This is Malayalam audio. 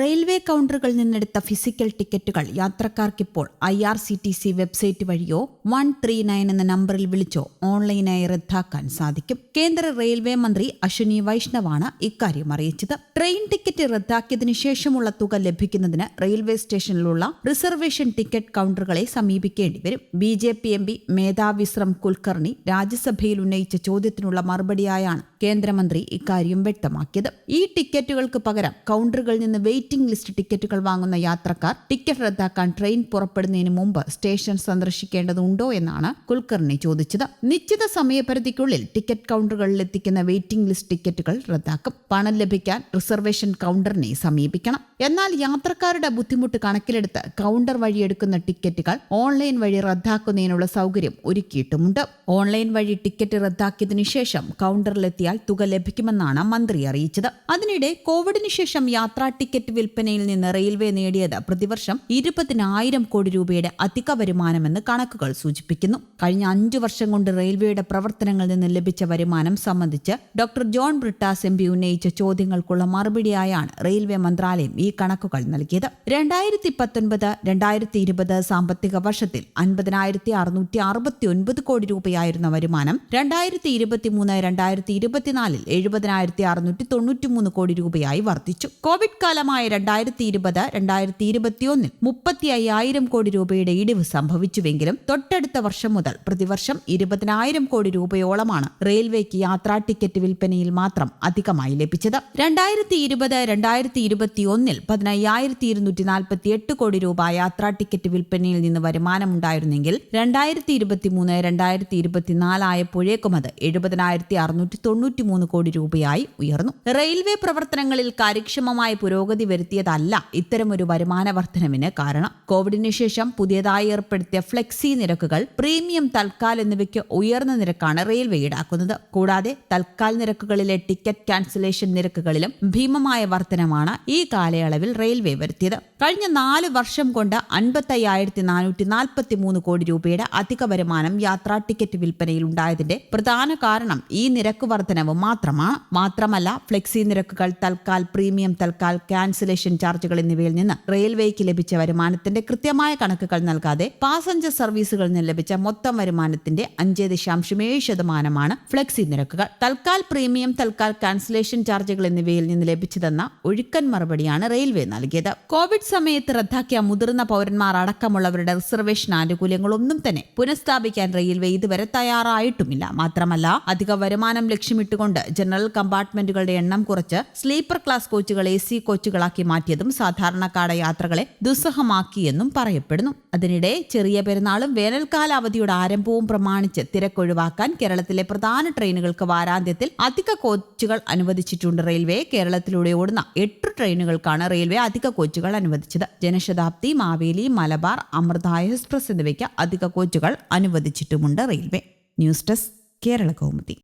റെയിൽവേ കൗണ്ടറുകളിൽ നിന്നെടുത്ത ഫിസിക്കൽ ടിക്കറ്റുകൾ യാത്രക്കാർക്കിപ്പോൾ I R C T C website വഴിയോ വൺ ത്രീ നയൻ എന്ന നമ്പറിൽ വിളിച്ചോ ഓൺലൈനായി റദ്ദാക്കാൻ സാധിക്കും. കേന്ദ്ര റെയിൽവേ മന്ത്രി അശ്വിനി വൈഷ്ണവാണ് ഇക്കാര്യം അറിയിച്ചത്. ട്രെയിൻ ടിക്കറ്റ് റദ്ദാക്കിയതിനു ശേഷമുള്ള തുക ലഭിക്കുന്നതിന് റെയിൽവേ സ്റ്റേഷനിലുള്ള റിസർവേഷൻ ടിക്കറ്റ് കൗണ്ടറുകളെ സമീപിക്കേണ്ടി വരും. B J P M P Medha Vishram Kulkarni രാജ്യസഭയിൽ ഉന്നയിച്ച ചോദ്യത്തിനുള്ള മറുപടിയായാണ് കേന്ദ്രമന്ത്രി ഇക്കാര്യം വ്യക്തമാക്കിയത്. ഈ ടിക്കറ്റുകൾക്ക് പകരം കൗണ്ടറുകളിൽ നിന്ന് വെയിറ്റിംഗ് ലിസ്റ്റ് ടിക്കറ്റുകൾ വാങ്ങുന്ന യാത്രക്കാർ ടിക്കറ്റ് റദ്ദാക്കാൻ ട്രെയിൻ പുറപ്പെടുന്നതിന് മുമ്പ് സ്റ്റേഷൻ സന്ദർശിക്കേണ്ടതുണ്ടോ എന്നാണ് കുൽക്കർണി ചോദിച്ചത്. നിശ്ചിത സമയപരിധിക്കുള്ളിൽ ടിക്കറ്റ് കൗണ്ടറുകളിൽ എത്തിക്കുന്ന വെയിറ്റിംഗ് ലിസ്റ്റ് ടിക്കറ്റുകൾ റദ്ദാക്കും. പണം ലഭിക്കാൻ റിസർവേഷൻ കൗണ്ടറിനെ സമീപിക്കണം. എന്നാൽ യാത്രക്കാരുടെ ബുദ്ധിമുട്ട് കണക്കിലെടുത്ത് കൗണ്ടർ വഴി എടുക്കുന്ന ടിക്കറ്റുകൾ ഓൺലൈൻ വഴി റദ്ദാക്കുന്നതിനുള്ള സൗകര്യം ഒരുക്കിയിട്ടുമുണ്ട്. ഓൺലൈൻ വഴി ടിക്കറ്റ് റദ്ദാക്കിയതിനു ശേഷം കൗണ്ടറിലെത്തിയാൽ തുക ലഭിക്കുമെന്നാണ് മന്ത്രി അറിയിച്ചത്. അതിനിടെ കോവിഡിന് ശേഷം യാത്രാ ടിക്കറ്റ് വിൽപ്പനയിൽ നിന്ന് റെയിൽവേ നേടിയത് പ്രതിവർഷം ഇരുപതിനായിരം കോടി രൂപയുടെ അധിക വരുമാനമെന്ന് കണക്കുകൾ സൂചിപ്പിക്കുന്നു. കഴിഞ്ഞ അഞ്ചു വർഷം കൊണ്ട് റെയിൽവേയുടെ പ്രവർത്തനങ്ങളിൽ നിന്ന് ലഭിച്ച വരുമാനം സംബന്ധിച്ച് doctor John Brittas M P ഉന്നയിച്ച ചോദ്യങ്ങൾക്കുള്ള മറുപടിയായാണ് റെയിൽവേ മന്ത്രാലയം ഈ കണക്കുകൾ നൽകിയത്. രണ്ടായിരത്തി പത്തൊൻപത് രണ്ടായിരത്തി ഇരുപത് സാമ്പത്തിക വർഷത്തിൽ അൻപതിനായിരത്തി അറുന്നൂറ്റി അറുപത്തി ഒൻപത് കോടി രൂപയായിരുന്ന വരുമാനം രണ്ടായിരത്തി ഇരുപത്തിമൂന്ന് രണ്ടായിരത്തി ഇരുപത്തിനാലിൽ എഴുപതിനായിരത്തി അറുന്നൂറ്റി തൊണ്ണൂറ്റിമൂന്ന് കോടി രൂപയായി വർദ്ധിച്ചു. കോവിഡ് കാലമായ രണ്ടായിരത്തി ഇരുപത് രണ്ടായിരത്തി ഇരുപത്തിയൊന്നിൽ മുപ്പത്തി അയ്യായിരം കോടി രൂപയുടെ ഇടിവ് സംഭവിച്ചുവെങ്കിലും തൊട്ടടുത്ത വർഷം മുതൽ പ്രതിവർഷം ഇരുപതിനായിരം കോടി രൂപയോളമാണ് റെയിൽവേക്ക് യാത്രാ ടിക്കറ്റ് വിൽപ്പനയിൽ മാത്രം അധികമായി ലഭിച്ചത്. രണ്ടായിരത്തി ഇരുപത് രണ്ടായിരത്തി ഇരുപത്തിയൊന്നിൽ പതിനയ്യായിരത്തി ഇരുന്നൂറ്റി നാൽപ്പത്തി എട്ട് കോടി രൂപ യാത്രാ ടിക്കറ്റ് വിൽപ്പനയിൽ നിന്ന് വരുമാനമുണ്ടായിരുന്നെങ്കിൽ രണ്ടായിരത്തി ഇരുപത്തിമൂന്ന് രണ്ടായിരത്തി ഇരുപത്തിനാലായപ്പോഴേക്കും അത് എഴുപതിനായിരത്തി അറുന്നൂറ്റി തൊണ്ണൂറ്റി മൂന്ന് കോടി രൂപയായി ഉയർന്നു. റെയിൽവേ പ്രവർത്തനങ്ങളിൽ കാര്യക്ഷമമായ പുരോഗതി വരുത്തിയതല്ല ഇത്തരമൊരു വരുമാന വർധനവിന് കാരണം. കോവിഡിന് ശേഷം പുതിയതായി ഏർപ്പെടുത്തിയ ഫ്ലെക്സി നിരക്കുകൾ പ്രീമിയം തൽക്കാൽ എന്നിവയ്ക്ക് ഉയർന്ന നിരക്കാണ് റെയിൽവേ ഈടാക്കുന്നത്. കൂടാതെ തൽക്കാൽ നിരക്കുകളിലെ ടിക്കറ്റ് ക്യാൻസലേഷൻ നിരക്കുകളിലും ഭീമമായ വർധനമാണ് ഈ കാലയളവിൽ റെയിൽവേ വരുത്തിയത്. കഴിഞ്ഞ നാല് വർഷം കൊണ്ട് അൻപത്തയ്യായിരത്തി നാനൂറ്റി നാൽപ്പത്തി മൂന്ന് കോടി രൂപയുടെ അധിക വരുമാനം യാത്രാ ടിക്കറ്റ് വിൽപ്പനയിൽ ഉണ്ടായതിന്റെ പ്രധാന കാരണം ഈ നിരക്ക് വർധനവ് മാത്രമാണ് മാത്രമല്ല ഫ്ലെക്സി നിരക്കുകൾ തൽക്കാൽ പ്രീമിയം തൽക്കാൽ ക്യാൻസലേഷൻ ചാർജുകൾ എന്നിവയിൽ നിന്ന് റെയിൽവേക്ക് ലഭിച്ച വരുമാനത്തിന്റെ കൃത്യമായ കണക്കുകൾ നൽകാതെ പാസഞ്ചർ സർവീസുകളിൽ നിന്ന് ലഭിച്ച മൊത്തം വരുമാനത്തിന്റെ അഞ്ച് ദശാംശം ഏഴ് ശതമാനമാണ് ഫ്ലെക്സി നിരക്കുകൾ. തൽക്കാൽ പ്രീമിയം തൽക്കാൽ ക്യാൻസലേഷൻ ചാർജുകൾ എന്നിവയിൽ നിന്ന് ലഭിച്ചതെന്ന ഒഴുക്കൻ മറുപടിയാണ് റെയിൽവേ നൽകിയത്. കോവിഡ് സമയത്ത് റദ്ദാക്കിയ മുതിർന്ന പൗരന്മാർ അടക്കമുള്ളവരുടെ റിസർവേഷൻ ആനുകൂല്യങ്ങളൊന്നും തന്നെ പുനഃസ്ഥാപിക്കാൻ റെയിൽവേ ഇതുവരെ തയ്യാറായിട്ടുമില്ല. മാത്രമല്ല അധിക വരുമാനം ലക്ഷ്യമിട്ടുകൊണ്ട് ജനറൽ കമ്പാർട്ട്മെന്റുകളുടെ എണ്ണം കുറച്ച് സ്ലീപ്പർ ക്ലാസ് കോച്ചുകൾ എ സി കോച്ചുകളാക്കി മാറ്റിയതും സാധാരണക്കാരുടെ യാത്രകളെ ദുസ്സഹമാക്കിയെന്നും പറയപ്പെടുന്നു. അതിനിടെ ചെറിയ പെരുന്നാളും വേനൽക്കാല അവധിയുടെ ആരംഭവും പ്രമാണിച്ച് തിരക്കൊഴിവാക്കാൻ കേരളത്തിലെ പ്രധാന ട്രെയിനുകൾക്ക് വാരാന്ത്യത്തിൽ അധിക കോച്ചുകൾ അനുവദിച്ചിട്ടുണ്ട്. റെയിൽവേ കേരളത്തിലൂടെ ഓടുന്ന എട്ട് ട്രെയിനുകൾക്കാണ് റെയിൽവേ അധിക കോച്ചുകൾ അനുവദിച്ചത്. ജനശതാബ്ദി മാവേലി മലബാർ അമൃത എക്സ്പ്രസ് എന്നിവയ്ക്ക് അധിക കോച്ചുകൾ അനുവദിച്ചിട്ടുമുണ്ട് railway. News desk Kerala Kaumudi